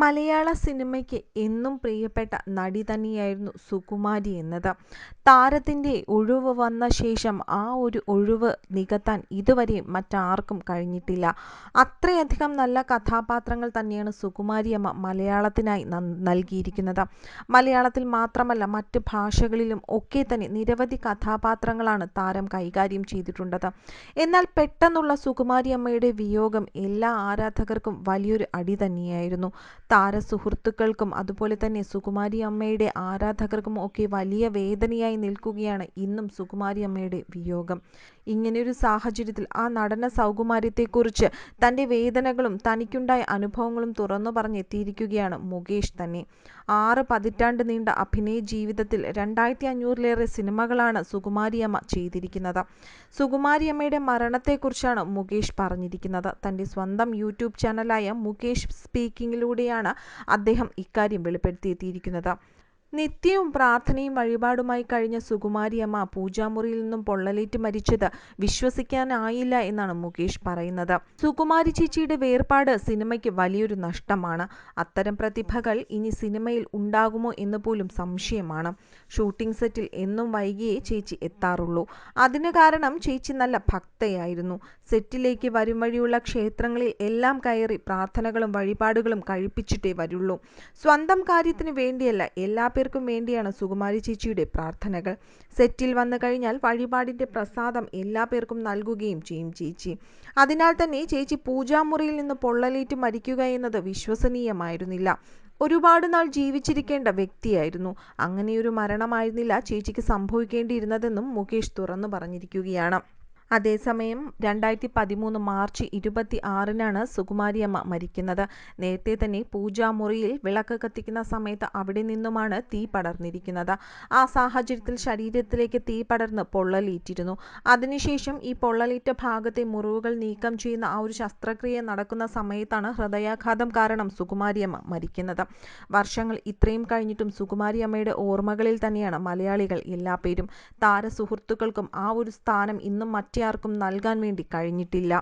മലയാള സിനിമയ്ക്ക് എന്നും പ്രിയപ്പെട്ട നടി തന്നെയായിരുന്നു സുകുമാരി എന്നത്. താരത്തിന്റെ ഒഴിവ് വന്ന ശേഷം ആ ഒരു ഒഴിവ് നികത്താൻ ഇതുവരെ മറ്റാർക്കും കഴിഞ്ഞിട്ടില്ല. അത്രയധികം നല്ല കഥാപാത്രങ്ങൾ തന്നെയാണ് സുകുമാരിയമ്മ മലയാളത്തിനായി നൽകിയിരിക്കുന്നത്. മലയാളത്തിൽ മാത്രമല്ല മറ്റ് ഭാഷകളിലും ഒക്കെ തന്നെ നിരവധി കഥാപാത്രങ്ങളാണ് താരം കൈകാര്യം ചെയ്തിട്ടുള്ളത്. എന്നാൽ പെട്ടെന്നുള്ള സുകുമാരിയമ്മയുടെ വിയോഗം എല്ലാ ആരാധകർക്കും വലിയൊരു അടി തന്നെയായിരുന്നു. താരസുഹൃത്തുക്കൾക്കും അതുപോലെ തന്നെ സുകുമാരിയമ്മയുടെ ആരാധകർക്കും ഒക്കെ വലിയ വേദനയായി നിൽക്കുകയാണ് ഇന്നും സുകുമാരിയമ്മയുടെ വിയോഗം. ഇങ്ങനെയൊരു സാഹചര്യത്തിൽ ആ നടന സൗകുമാര്യത്തെക്കുറിച്ച് തന്റെ വേദനകളും തനിക്കുണ്ടായ അനുഭവങ്ങളും തുറന്നു പറഞ്ഞെത്തിയിരിക്കുകയാണ് മുകേഷ് തന്നെ. ആറ് പതിറ്റാണ്ട് നീണ്ട അഭിനയ ജീവിതത്തിൽ രണ്ടായിരത്തി അഞ്ഞൂറിലേറെ സിനിമകളാണ് സുകുമാരിയമ്മ ചെയ്തിരിക്കുന്നത്. സുകുമാരിയമ്മയുടെ മരണത്തെക്കുറിച്ചാണ് മുകേഷ് പറഞ്ഞിരിക്കുന്നത്. തന്റെ സ്വന്തം യൂട്യൂബ് ചാനലായ മുകേഷ് സ്പീക്കിങ്ങിലൂടെയാണ് അദ്ദേഹം ഇക്കാര്യം വെളിപ്പെടുത്തിയിരിക്കുന്നത്. നിത്യവും പ്രാർത്ഥനയും വഴിപാടുമായി കഴിഞ്ഞ സുകുമാരിയമ്മ പൂജാമുറിയിൽ നിന്നും പൊള്ളലേറ്റ് മരിച്ചത് വിശ്വസിക്കാനായില്ല എന്നാണ് മുകേഷ് പറയുന്നത്. സുകുമാരി ചേച്ചിയുടെ വേർപാട് സിനിമയ്ക്ക് വലിയൊരു നഷ്ടമാണ്. അത്തരം പ്രതിഭകൾ ഇനി സിനിമയിൽ ഉണ്ടാകുമോ എന്ന് പോലും സംശയമാണ്. ഷൂട്ടിംഗ് സെറ്റിൽ എന്നും വൈകിയേ ചേച്ചി എത്താറുള്ളൂ. അതിന് കാരണം ചേച്ചി നല്ല ഭക്തയായിരുന്നു. സെറ്റിലേക്ക് വരും വഴിയുള്ള ക്ഷേത്രങ്ങളിൽ എല്ലാം കയറി പ്രാർത്ഥനകളും വഴിപാടുകളും കഴിപ്പിച്ചിട്ടേ വരുള്ളൂ. സ്വന്തം കാര്യത്തിന് വേണ്ടിയല്ല എല്ലാപേർക്കും വേണ്ടിയാണ് സുകുമാരി ചേച്ചിയുടെ പ്രാർത്ഥനകൾ. സെറ്റിൽ വന്നു കഴിഞ്ഞാൽ വഴിപാടിന്റെ പ്രസാദം എല്ലാ പേർക്കും നൽകുകയും ചെയ്യും ചേച്ചി. അതിനാൽ തന്നെ ചേച്ചി പൂജാമുറിയിൽ നിന്ന് പൊള്ളലേറ്റ് മരിക്കുക എന്നത് വിശ്വസനീയമായിരുന്നില്ല. ഒരുപാട് നാൾ ജീവിച്ചിരിക്കേണ്ട വ്യക്തിയായിരുന്നു. അങ്ങനെയൊരു മരണമായിരുന്നില്ല ചേച്ചിക്ക് സംഭവിക്കേണ്ടിയിരുന്നതെന്നും മുകേഷ് തുറന്നു പറഞ്ഞിരിക്കുകയാണ്. അതേസമയം രണ്ടായിരത്തി പതിമൂന്ന് മാർച്ച് ഇരുപത്തി ആറിനാണ് സുകുമാരിയമ്മ മരിക്കുന്നത്. നേരത്തെ തന്നെ പൂജാമുറിയിൽ വിളക്ക് കത്തിക്കുന്ന സമയത്ത് അവിടെ നിന്നുമാണ് തീ പടർന്നിരിക്കുന്നത്. ആ സാഹചര്യത്തിൽ ശരീരത്തിലേക്ക് തീ പടർന്ന് പൊള്ളലേറ്റിരുന്നു. അതിനുശേഷം ഈ പൊള്ളലേറ്റ ഭാഗത്തെ മുറിവുകൾ നീക്കം ചെയ്യുന്ന ആ ഒരു ശസ്ത്രക്രിയ നടക്കുന്ന സമയത്താണ് ഹൃദയാഘാതം കാരണം സുകുമാരിയമ്മ മരിക്കുന്നത്. വർഷങ്ങൾ ഇത്രയും കഴിഞ്ഞിട്ടും സുകുമാരിയമ്മയുടെ ഓർമ്മകളിൽ തന്നെയാണ് മലയാളികൾ എല്ലാ പേരും താരസുഹൃത്തുക്കൾക്കും ആ ഒരു സ്ഥാനം ഇന്നും മറ്റാർക്കും നൽകാൻ വേണ്ടി കഴിഞ്ഞിട്ടില്ല.